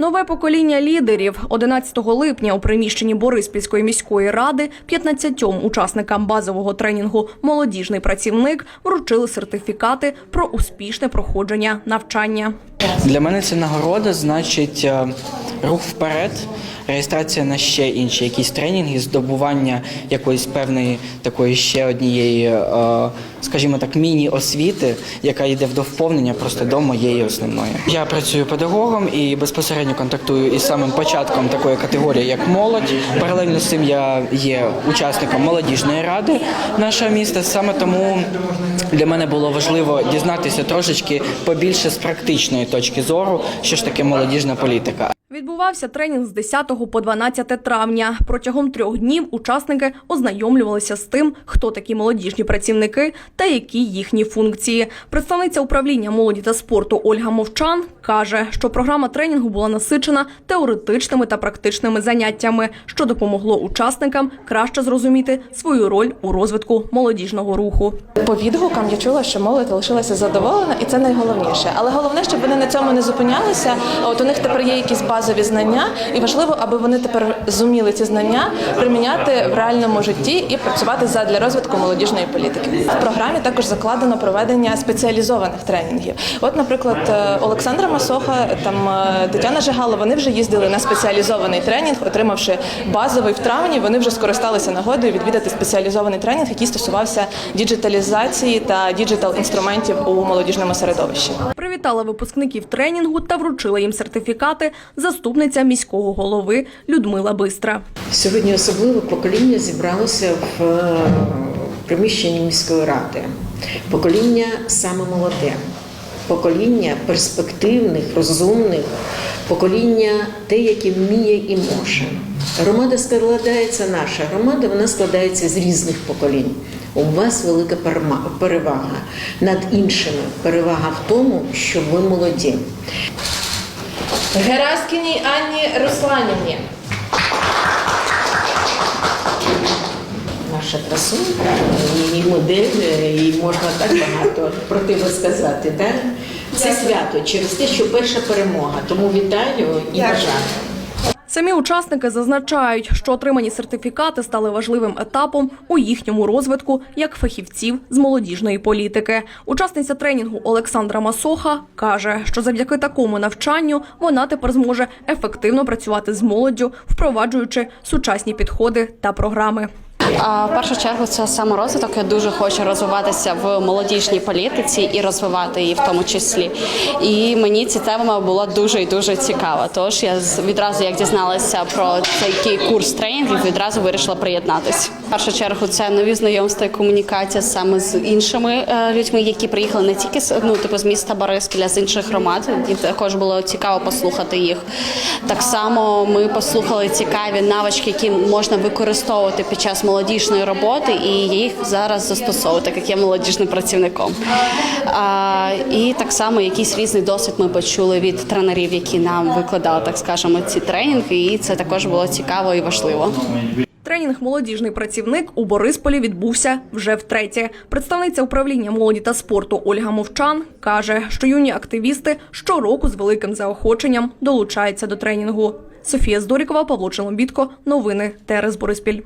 Нове покоління лідерів 11 липня у приміщенні Бориспільської міської ради 15 учасникам базового тренінгу Молодіжний працівник вручили сертифікати про успішне проходження навчання. Для мене це нагорода, значить е, рух вперед, реєстрація на ще інші якісь тренінги, здобування якоїсь певної такої ще однієї, е, скажімо так, міні-освіти, яка йде в доповнення просто до моєї основної. Я працюю педагогом і безпосередньо контактую із самим початком такої категорії, як молодь. Паралельно з цим я є учасником молодіжної ради нашого міста. Саме тому для мене було важливо дізнатися трошечки побільше з практичної точки зору, що ж таке молодіжна політика. Відбувався тренінг з 10 по 12 травня. Протягом трьох днів учасники ознайомлювалися з тим, хто такі молодіжні працівники та які їхні функції. Представниця управління молоді та спорту Ольга Мовчан каже, що програма тренінгу була насичена теоретичними та практичними заняттями, що допомогло учасникам краще зрозуміти свою роль у розвитку молодіжного руху. По відгукам я чула, що молодь лишилася задоволена, і це найголовніше. Але головне, щоб вони на цьому не зупинялися. От у них тепер є якісь базові знання, і важливо, аби вони тепер зуміли ці знання приміняти в реальному житті і працювати задля розвитку молодіжної політики. В програмі також закладено проведення спеціалізованих тренінгів. От, наприклад, е, Олександра Масоха, там е, Тетяна Жигало, вони вже їздили на спеціалізований тренінг, отримавши базовий в травні. Вони вже скористалися нагодою відвідати спеціалізований тренінг, який стосувався діджиталізації та діджитал інструментів у молодіжному середовищі. Привітала випускників тренінгу та вручила їм сертифікати заступниця міського голови Людмила Бистра. Сьогодні особливе покоління зібралося в е, приміщенні міської ради. Покоління саме молоде, покоління перспективних, розумних, покоління те, яке вміє і може. Громада складається наша громада, вона складається з різних поколінь. У вас велика перевага над іншими. Перевага в тому, що ви молоді. Гераскіній Анні Русланівні. Наша красунка, її модель, і можна так багато про тебе сказати. Так? Це свято через те, що перша перемога. Тому вітаю і бажаю. Самі учасники зазначають, що отримані сертифікати стали важливим етапом у їхньому розвитку як фахівців з молодіжної політики. Учасниця тренінгу Олександра Масоха каже, що завдяки такому навчанню вона тепер зможе ефективно працювати з молоддю, впроваджуючи сучасні підходи та програми. В першу чергу це саморозвиток. Я дуже хочу розвиватися в молодіжній політиці і розвивати її в тому числі. І мені ця тема була дуже і дуже цікава. Тож я відразу, як дізналася про цей курс тренінгів, відразу вирішила приєднатись. В першу чергу це нові знайомства і комунікація саме з іншими е, людьми, які приїхали не тільки з ну, типу з міста Бориспіля, з інших громад. І також було цікаво послухати їх. Так само ми послухали цікаві навички, які можна використовувати під час молодіжної роботи, і їх зараз застосовувати, так як я молодіжним працівником. А, і так само якийсь різний досвід ми почули від тренерів, які нам викладали, так скажемо, ці тренінги, і це також було цікаво і важливо. Тренінг молодіжний працівник у Борисполі відбувся вже втретє. Представниця управління молоді та спорту Ольга Мовчан каже, що юні активісти щороку з великим заохоченням долучаються до тренінгу. Софія Здорікова, Павло Челомбітко. Новини ТРС Бориспіль.